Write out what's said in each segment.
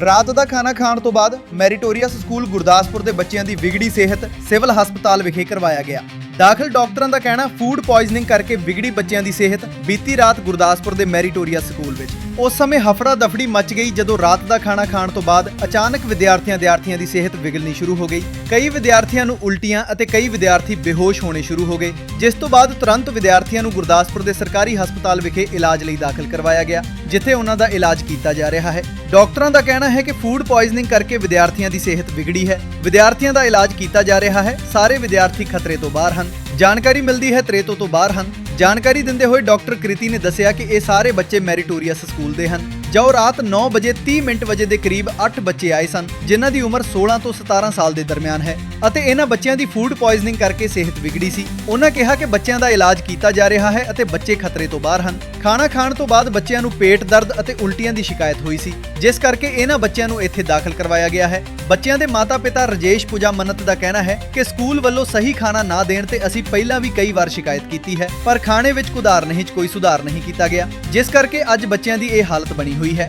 ਰਾਤ ਦਾ ਖਾਣਾ ਖਾਣ ਤੋਂ ਬਾਅਦ ਮੈਰੀਟੋਰੀਅਸ ਸਕੂਲ ਗੁਰਦਾਸਪੁਰ ਦੇ ਬੱਚਿਆਂ ਦੀ ਵਿਗੜੀ ਸਿਹਤ ਸਿਵਲ ਹਸਪਤਾਲ ਵਿਖੇ ਕਰਵਾਇਆ ਗਿਆ। ਦਾਖਲ ਡਾਕਟਰਾਂ ਦਾ ਕਹਿਣਾ ਫੂਡ ਪੋਇਜ਼ਨਿੰਗ ਕਰਕੇ ਵਿਗੜੀ ਬੱਚਿਆਂ ਦੀ ਸਿਹਤ ਬੀਤੀ ਰਾਤ ਗੁਰਦਾਸਪੁਰ ਦੇ ਮੈਰੀਟੋਰੀਅਸ ਸਕੂਲ ਵਿੱਚ। ਉਸ ਸਮੇਂ ਹਫੜਾ ਦਫੜੀ ਮਚ ਗਈ ਜਦੋਂ ਰਾਤ ਦਾ ਖਾਣਾ ਖਾਣ ਤੋਂ ਬਾਅਦ ਅਚਾਨਕ ਵਿਦਿਆਰਥੀਆਂ ਵਿਦਿਆਰਥੀਆਂ ਦੀ ਸਿਹਤ ਵਿਗੜਨੀ ਸ਼ੁਰੂ ਹੋ ਗਈ। ਕਈ ਵਿਦਿਆਰਥੀਆਂ ਨੂੰ ਉਲਟੀਆਂ ਅਤੇ ਕਈ ਵਿਦਿਆਰਥੀ ਬੇਹੋਸ਼ ਹੋਣੇ ਸ਼ੁਰੂ ਹੋ ਗਏ, ਜਿਸ ਤੋਂ ਬਾਅਦ ਤੁਰੰਤ ਵਿਦਿਆਰਥੀਆਂ ਨੂੰ ਗੁਰਦਾਸਪੁਰ ਦੇ ਸਰਕਾਰੀ ਹਸਪਤਾਲ ਵਿਖੇ ਇਲਾਜ ਲਈ ਦਾਖਲ ਕਰਵਾਇਆ ਗਿਆ, ਜਿੱਥੇ ਉਹਨਾਂ ਦਾ ਇਲਾਜ ਕੀਤਾ ਜਾ ਰਿਹਾ ਹੈ। ਡਾਕਟਰਾਂ ਦਾ ਕਹਿਣਾ ਹੈ ਕਿ ਫੂਡ ਪੋਇਜ਼ਨਿੰਗ ਕਰਕੇ ਵਿਦਿਆਰਥੀਆਂ ਦੀ ਸਿਹਤ ਵਿਗੜੀ ਹੈ। ਵਿਦਿਆਰਥੀਆਂ ਦਾ ਇਲਾਜ ਕੀਤਾ ਜਾ ਰਿਹਾ ਹੈ। ਸਾਰੇ ਵਿਦਿਆਰਥੀ ਖਤਰੇ ਤੋਂ ਬਾਹਰ ਹਨ। ਜਾਣਕਾਰੀ ਮਿਲਦੀ ਹੈ, ਤ੍ਰੇਤੋ ਤੋਂ ਬਾਹਰ ਹਨ। ਜਾਣਕਾਰੀ ਦਿੰਦੇ ਹੋਏ ਡਾਕਟਰ ਕ੍ਰਿਤੀ ਨੇ ਦੱਸਿਆ ਕਿ ਇਹ ਸਾਰੇ ਬੱਚੇ ਮੈਰੀਟੋਰੀਅਸ ਸਕੂਲ ਦੇ ਹਨ। ਜੋ ਰਾਤ 9 ਵਜੇ 30 ਮਿੰਟ ਵਜੇ ਦੇ ਕਰੀਬ 8 ਬੱਚੇ ਆਏ ਸਨ, ਜਿਨ੍ਹਾਂ ਦੀ ਉਮਰ 16 ਤੋਂ 17 ਸਾਲ ਦੇ ਦਰਮਿਆਨ ਹੈ ਅਤੇ ਇਹਨਾਂ ਬੱਚਿਆਂ ਦੀ ਫੂਡ ਪੋਇਜ਼ਨਿੰਗ ਕਰਕੇ ਸਿਹਤ ਵਿਗੜੀ ਸੀ। ਉਹਨਾਂ ਕਿਹਾ ਕਿ ਬੱਚਿਆਂ ਦਾ ਇਲਾਜ ਕੀਤਾ ਜਾ ਰਿਹਾ ਹੈ ਅਤੇ ਬੱਚੇ ਖਤਰੇ ਤੋਂ ਬਾਹਰ ਹਨ। ਖਾਣਾ ਖਾਣ ਤੋਂ ਬਾਅਦ ਬੱਚਿਆਂ ਨੂੰ ਪੇਟ ਦਰਦ ਅਤੇ ਉਲਟੀਆਂ ਦੀ ਸ਼ਿਕਾਇਤ ਹੋਈ ਸੀ, ਜਿਸ ਕਰਕੇ ਇਹਨਾਂ ਬੱਚਿਆਂ ਨੂੰ ਇੱਥੇ ਦਾਖਲ ਕਰਵਾਇਆ ਗਿਆ ਹੈ। ਬੱਚਿਆਂ ਦੇ ਮਾਤਾ-ਪਿਤਾ ਰਜੇਸ਼ ਪੂਜਾ ਮੰਨਤ ਦਾ ਕਹਿਣਾ ਹੈ ਕਿ ਸਕੂਲ ਵੱਲੋਂ ਸਹੀ ਖਾਣਾ ਨਾ ਦੇਣ ਤੇ ਅਸੀਂ ਪਹਿਲਾਂ ਵੀ ਕਈ ਵਾਰ ਸ਼ਿਕਾਇਤ ਕੀਤੀ ਹੈ, ਪਰ ਥਾਣੇ ਵਿੱਚ ਕੁਧਾਰ ਨਹੀਂ 'ਚ ਕੋਈ ਸੁਧਾਰ ਨਹੀਂ ਕੀਤਾ ਗਿਆ, ਜਿਸ ਕਰਕੇ ਅੱਜ ਬੱਚਿਆਂ ਦੀ ਇਹ ਹਾਲਤ ਬਣੀ ਹੋਈ ਹੈ।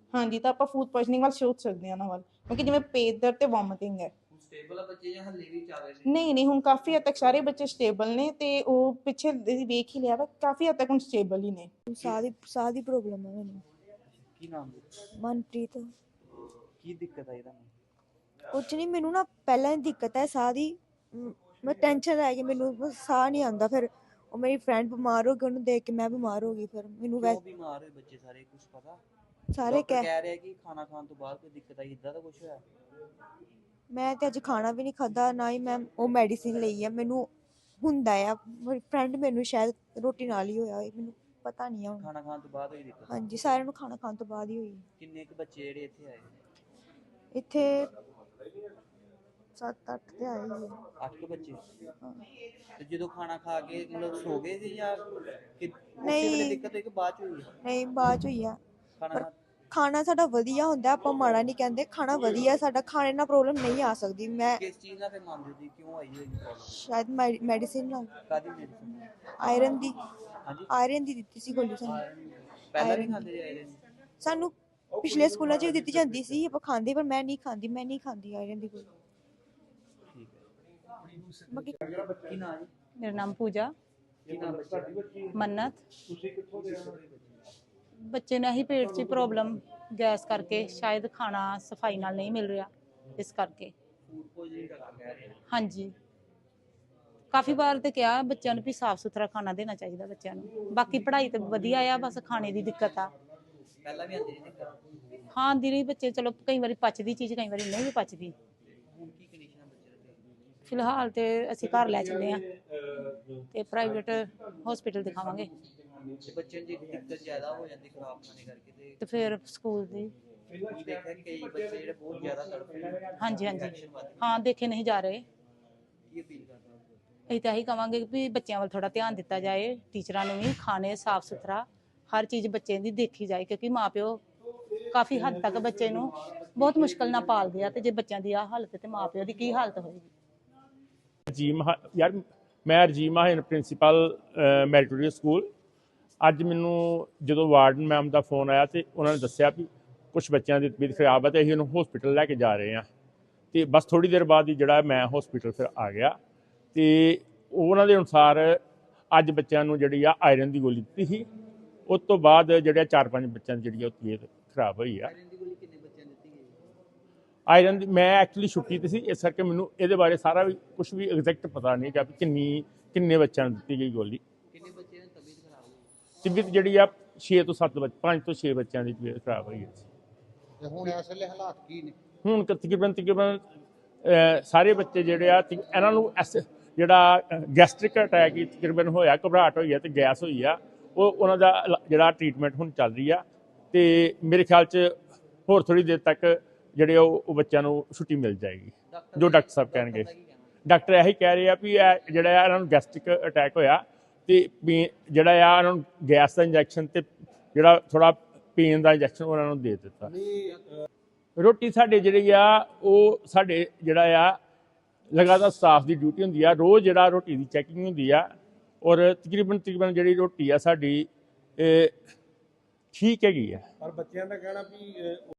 ਹਾਂਜੀ ਤਾਂ ਆਪਾਂ ਫੂਡ ਪੋਇਜ਼ਨਿੰਗ ਵੱਲ ਸੋਚ ਸਕਦੇ ਹਾਂ ਉਹਨਾਂ ਵੱਲ ਕਿਉਂਕਿ ਜਿਵੇਂ ਪੇਟ ਦਰਦ ਤੇ ਵੋਮਿਟਿੰਗ ਹੈ। ਸਟੇਬਲ ਆ ਬੱਚੇ ਜਾਂ ਹੱਲੇ ਵੀ ਚੱਲ ਰਹੇ ਨੇ ਨਹੀਂ ਨਹੀਂ ਹੁਣ ਕਾਫੀ ਹੱਦ ਤੱਕ ਸਾਰੇ ਬੱਚੇ ਸਟੇਬਲ ਨੇ ਤੇ ਉਹ ਪਿੱਛੇ ਦੀ ਵੇਖ ਹੀ ਲਿਆ ਵਾ ਕਾਫੀ ਹੱਦ ਤੱਕ ਹੁਣ ਸਟੇਬਲ ਹੀ ਨੇ। ਸਾਹ ਦੀ ਸਾਹ ਦੀ ਪ੍ਰੋਬਲਮ ਹੈ ਮੈਨੂੰ। ਕੀ ਨਾਮ ਹੈ? ਮਨਪ੍ਰੀਤ। ਕੀ ਦਿੱਕਤ ਆਈ ਤੁਹਾਨੂੰ? ਕੁਝ ਨਹੀਂ ਮੈਨੂੰ ਨਾ ਪਹਿਲਾਂ ਹੀ ਦਿੱਕਤ ਹੈ ਸਾਹ ਦੀ। ਮ, ਮੈਂ ਟੈਨਸ਼ਨ ਰਹਿ ਗਈ ਮੈਨੂੰ ਬਸ ਸਾਹ ਨਹੀਂ ਆਉਂਦਾ ਫਿਰ ਉਹ ਮੇਰੀ ਫਰੈਂਡ ਬਿਮਾਰ ਹੋ ਗਈ ਉਹਨੂੰ ਦੇਖ ਕੇ ਮੈਂ ਬਿਮਾਰ ਹੋ ਗਈ ਫਿਰ ਮੈਨੂੰ ਵੈ ਕਿਉਂ ਬਿਮਾਰ ਹੋਏ ਬੱਚੇ ਸਾਰੇ ਕੁਝ ਪਤਾ? ਸਾਰੇ ਡਾਕਟਰ ਕਹਿ ਕਹਿ ਰਿਹਾ ਕਿ ਖਾਣਾ ਖਾਣ ਤੋਂ ਬਾਅਦ ਕੋਈ ਦਿੱਕਤ ਆਈ ਇਦਾਂ ਦਾ ਕੁਝ ਹੋਇਆ ਮੈਂ ਤੇ ਅੱਜ ਖਾਣਾ ਵੀ ਨਹੀਂ ਖਾਦਾ ਨਾ ਹੀ ਮੈਂ ਉਹ ਮੈਡੀਸਿਨ ਲਈ ਹੈ ਮੈਨੂੰ ਹੁੰਦਾ ਆ ਮੇਰੀ ਫਰੈਂਡ ਮੈਨੂੰ ਸ਼ਾਇਦ ਰੋਟੀ ਨਾਲ ਹੀ ਹੋਇਆ ਹੋਏ ਮੈਨੂੰ ਪਤਾ ਨਹੀਂ ਆ ਹੁਣ ਖਾਣਾ ਖਾਣ ਤੋਂ ਬਾਅਦ ਹੋਈ ਦਿੱਕਤ ਹਾਂਜੀ ਸਾਰਿਆਂ ਨੂੰ ਖਾਣਾ ਖਾਣ ਤੋਂ ਬਾਅਦ ਹੀ ਹੋਈ ਕਿੰਨੇ ਕੁ ਬੱਚੇ ਜਿਹੜੇ ਇੱਥੇ ਆਏ ਇੱਥੇ 7-8 ਤੇ ਆਏ ਹੀ ਆ। ਅੱਠ ਕੁ ਬੱਚੇ ਹਾਂ। ਤੇ ਜਦੋਂ ਖਾਣਾ ਖਾ ਕੇ ਮਤਲਬ ਸੋ ਗਏ ਸੀ ਜਾਂ ਕਿ ਉਸੇ ਨਹੀਂ। ਦਿੱਕਤ ਹੋਈ ਕਿ ਬਾਅਦ ਚ ਹੋਈ ਹੈ? ਨਹੀਂ ਬਾਅਦ ਚ ਹੋਈ ਆ ਖਾਣਾ ਖਾ ਖਾਣਾ ਸਾਡਾ ਵਧੀਆ ਹੁੰਦਾ ਆਪਾਂ ਮਾੜਾ ਨਹੀਂ ਕਹਿੰਦੇ ਖਾਣਾ ਵਧੀਆ ਸਾਡਾ ਖਾਣੇ ਨਾਲ ਪ੍ਰੋਬਲਮ ਨਹੀਂ ਆ ਸਕਦੀ। ਮੈਂ ਕਿਸ ਚੀਜ਼ ਨਾਲ ਫਿਰ ਮੰਨਦੇ ਜੀ? ਕਿਉਂ ਆਈ ਹੋਈ ਪ੍ਰੋਬਲਮ ਸ਼ਾਇਦ ਮੈਡੀਸਿਨ ਨਾਲ। ਕਾਦੀ ਮੈਡੀਸਨ ਆਇਰਨ ਦੀ। ਹਾਂਜੀ। ਆਇਰਨ ਦੀ ਦਿੱਤੀ ਸੀ ਗੋਲੀ ਸਾਨੂੰ। ਪਹਿਲਾਂ ਵੀ Iron ਖਾਂਦੇ ਰਹੇ ਨੇ ਸਾਨੂੰ ਪਿਛਲੇ ਸਕੂਲਾਂ 'ਚ ਵੀ ਦਿੱਤੀ ਜਾਂਦੀ ਸੀ ਆਪਾਂ ਖਾਂਦੇ ਪਰ ਮੈਂ ਨਹੀਂ ਖਾਂਦੀ ਮੈਂ ਨਹੀਂ ਖਾਂਦੀ ਆਇਰਨ ਦੀ ਗੋਲੀ। ਠੀਕ ਹੈ ਬਾਕੀ ਕੀ ਨਾਮ ਹੈ ਮੇਰਾ ਨਾਮ ਪੂਜਾ। ਕੀ ਨਾਮ ਬੱਚੇ ਮੰਨਤ। ਬੱਚੇ ਨੂੰ ਹੀ ਪੇਟ 'ਚ ਪ੍ਰੋਬਲਮ ਗੈਸ ਕਰਕੇ ਸ਼ਾਇਦ ਖਾਣਾ ਸਫ਼ਾਈ ਨਾਲ ਨਹੀਂ ਮਿਲ ਰਿਹਾ ਇਸ ਕਰਕੇ। ਰਹੇ ਹਾਂਜੀ। ਕਾਫੀ ਵਾਰ ਤੇ ਕਿਹਾ ਬੱਚਿਆਂ ਨੂੰ ਵੀ ਸਾਫ਼ ਸੁਥਰਾ ਖਾਣਾ ਦੇਣਾ ਚਾਹੀਦਾ ਬੱਚਿਆਂ ਨੂੰ। ਬਾਕੀ ਪੜ੍ਹਾਈ ਤੇ ਵਧੀਆ ਆ ਬਸ ਖਾਣੇ ਦੀ ਦਿੱਕਤ ਆ। ਪਹਿਲਾਂ ਵੀ ਆਂਦੇ ਹਾਂ ਦੀ ਬੱਚੇ ਚਲੋ ਕਈ ਵਾਰੀ ਪਚਦੀ ਚੀਜ਼ ਕਈ ਵਾਰੀ ਨਹੀਂ ਵੀ ਪਚਦੀ। ਹੈ ਫਿਲਹਾਲ ਤੇ ਅਸੀਂ ਘਰ ਲੈ ਚੱਲੇ ਆ ਤੇ ਪ੍ਰਾਈਵੇਟ ਹਸਪੀਟਲ ਦਿਖਾਵਾਂਗੇ। ਤੇ ਬੱਚੇ ਦੀ ਦਿੱਕਤ ਜ਼ਿਆਦਾ ਹੋ ਜਾਂਦੀ ਖਰਾਬ ਖਾਣੇ ਕਰਕੇ ਤੇ ਤੇ ਫਿਰ ਸਕੂਲ ਦੀ। ਕੀ ਦੇਖਿਆ ਕਿ ਕਈ ਬੱਚੇ ਜਿਹੜੇ ਬਹੁਤ ਜ਼ਿਆਦਾ ਤੜਫਦੇ ਨੇ। ਹਾਂਜੀ ਹਾਂਜੀ। Infection ਵੱਧ ਗਈ। ਹਾਂ ਦੇਖੇ ਨਹੀਂ ਜਾ ਰਹੇ। ਕੀ ਅਪੀਲ ਕਰਦਾ ਅਸੀਂ ਤਾਂ ਇਹੀ ਕਵਾਂਗੇ ਵੀ ਬੱਚਿਆਂ ਵੱਲ ਥੋੜਾ ਧਿਆਨ ਦਿੱਤਾ ਜਾਏ ਟੀਚਰਾਂ ਨੂੰ ਵੀ ਖਾਣੇ ਸਾਫ਼ ਸੁਥਰਾ ਹਰ ਚੀਜ਼ ਬੱਚੇ ਦੀ ਦੇਖੀ ਜਾਏ ਕਿਉਂਕਿ ਮਾਪਿਓ ਕਾਫੀ ਹੱਦ ਤੱਕ ਬੱਚੇ ਨੂੰ ਬਹੁਤ ਮੁਸ਼ਕਲ ਨਾਲ ਪਾਲਦੇ ਆ ਤੇ ਜੇ ਬੱਚਿਆਂ ਦੀ ਆ ਹਾਲਤ ਤੇ ਮਾਪਿਓ ਦੀ ਕੀ ਹਾਲਤ ਹੋਏਗੀ? ਜੀ ਮਹਾ ਯਾਰ ਮੈਂ Rajiv Mahajan principal meritorious school. ਅੱਜ ਮੈਨੂੰ ਜਦੋਂ ਵਾਰਡਨ ਮੈਮ ਦਾ ਫੋਨ ਆਇਆ ਤੇ ਉਹਨਾਂ ਨੇ ਦੱਸਿਆ ਵੀ ਕੁਝ ਬੱਚਿਆਂ ਦੀ ਤਬੀਅਤ ਖਰਾਬ ਹੈ ਤੇ ਅਸੀਂ ਉਹਨੂੰ ਹਸਪੀਟਲ ਲੈ ਕੇ ਜਾ ਰਹੇ ਹਾਂ। ਤੇ ਬਸ ਥੋੜੀ ਦੇਰ ਬਾਅਦ ਹੀ ਜਿਹੜਾ ਮੈਂ ਹਸਪੀਟਲ ਫਿਰ ਆ ਗਿਆ ਤੇ ਉਹਨਾਂ ਦੇ ਅਨੁਸਾਰ ਅੱਜ ਬੱਚਿਆਂ ਨੂੰ ਜਿਹੜੀ ਆ ਆਇਰਨ ਦੀ ਗੋਲੀ ਦਿੱਤੀ ਸੀ। ਉਸ ਤੋਂ ਬਾਅਦ ਜਿਹੜੇ ਚਾਰ ਪੰਜ ਬੱਚਿਆਂ ਦੀ ਜਿਹੜੀ ਉਹ ਤਬੀਅਤ ਖਰਾਬ ਹੋਈ ਆ। ਆਇਰਨ ਦੀ ਮੈਂ ਐਕਚੁਅਲੀ ਛੁੱਟੀ ਤੇ ਸੀ ਇਸ ਕਰਕੇ ਮੈਨੂੰ ਇਹਦੇ ਬਾਰੇ ਸਾਰਾ ਵੀ ਕੁਝ ਵੀ ਐਗਜ਼ੈਕਟ ਪਤਾ ਨਹੀਂ ਕਿ ਕਿੰਨੀ ਕਿੰਨੇ ਬੱਚਿਆਂ ਨੂੰ ਦਿੱਤੀ ਗਈ ਗੋਲੀ ਕਿੰਨੇ ਬੱਚਿਆਂ ਦੀ ਤਬੀਅਤ ਖਰਾਬ ਹੋਈ ਤਬੀਅਤ ਜਿਹੜੀ ਆ 6 ਤੋਂ 7 ਬੱਚ 5 ਤੋਂ 6 ਬੱਚਿਆਂ ਦੀ ਤਬੀਅਤ ਖਰਾਬ ਹੋਈ ਹੈ ਤੇ ਹੁਣ ਇਸ ਵੇਲੇ ਹਾਲਾਤ ਕੀ ਨੇ? ਹੁਣ ਕ- ਤਕਰੀਬਨ ਤਕਰੀਬਨ ਸਾਰੇ ਬੱਚੇ ਜਿਹੜੇ ਆ ਇਹਨਾਂ ਨੂੰ ਐਸ- ਜਿਹੜਾ ਗੈਸਟ੍ਰਿਕ ਅਟੈਕ ਹੀ ਤਕਰੀਬਨ ਹੋਇਆ ਘਬਰਾਹਟ ਹੋਈ ਆ ਤੇ ਗੈਸ ਹੋਈ ਆ। ਉਹ ਉਹਨਾਂ ਦਾ ਜਿਹੜਾ ਟ੍ਰੀਟਮੈਂਟ ਹੁਣ ਚੱਲ ਰਹੀ ਆ ਤੇ ਮੇਰੇ ਖਿਆਲ 'ਚ ਹੋਰ ਥੋੜੀ ਦੇਰ ਤੱਕ ਜਿਹੜੇ ਉਹ ਬੱਚਿਆਂ ਨੂੰ ਛੁੱਟੀ ਮਿਲ ਜਾਏਗੀ। ਜੋ ਡਾਕਟਰ ਸਾਹਿਬ ਕਹਿਣਗੇ? ਡਾਕਟਰ ਇਹੀ ਕਹਿ ਰਹੇ ਆ ਵੀ ਇਹ ਜਿਹੜਾ ਇਹਨਾਂ ਨੂੰ ਗੈਸਟ੍ਰਿਕ ਅਟੈਕ ਹੋਇਆ ਤੇ ਜਿਹੜਾ ਆ ਇਹਨਾਂ ਨੂੰ ਗੈਸ ਦਾ ਇੰਜੈਕਸ਼ਨ ਤੇ ਜਿਹੜਾ ਥੋੜਾ ਪੇਨ ਦਾ ਇੰਜੈਕਸ਼ਨ ਉਹਨਾਂ ਨੂੰ ਦੇ ਦਿੱਤਾ। ਰੋਟੀ ਸਾਡੇ ਜਿਹੜੀ ਆ ਉਹ ਸਾਡੇ ਜਿਹੜਾ ਆ ਲਗਾਤਾਰ ਸਟਾਫ ਦੀ ਡਿਊਟੀ ਹੁੰਦੀ ਆ। ਰੋਜ਼ ਜਿਹੜਾ ਰੋਟੀ ਦੀ ਚੈਕਿੰਗ ਹੁੰਦੀ ਆ ਔਰ ਤਕਰੀਬਨ ਤਕਰੀਬਨ ਜਿਹੜੀ ਰੋਟੀ ਆ ਸਾਡੀ ਇਹ ਠੀਕ ਹੈਗੀ ਆ। ਪਰ ਬੱਚਿਆਂ ਦਾ ਕਹਿਣਾ ਵੀ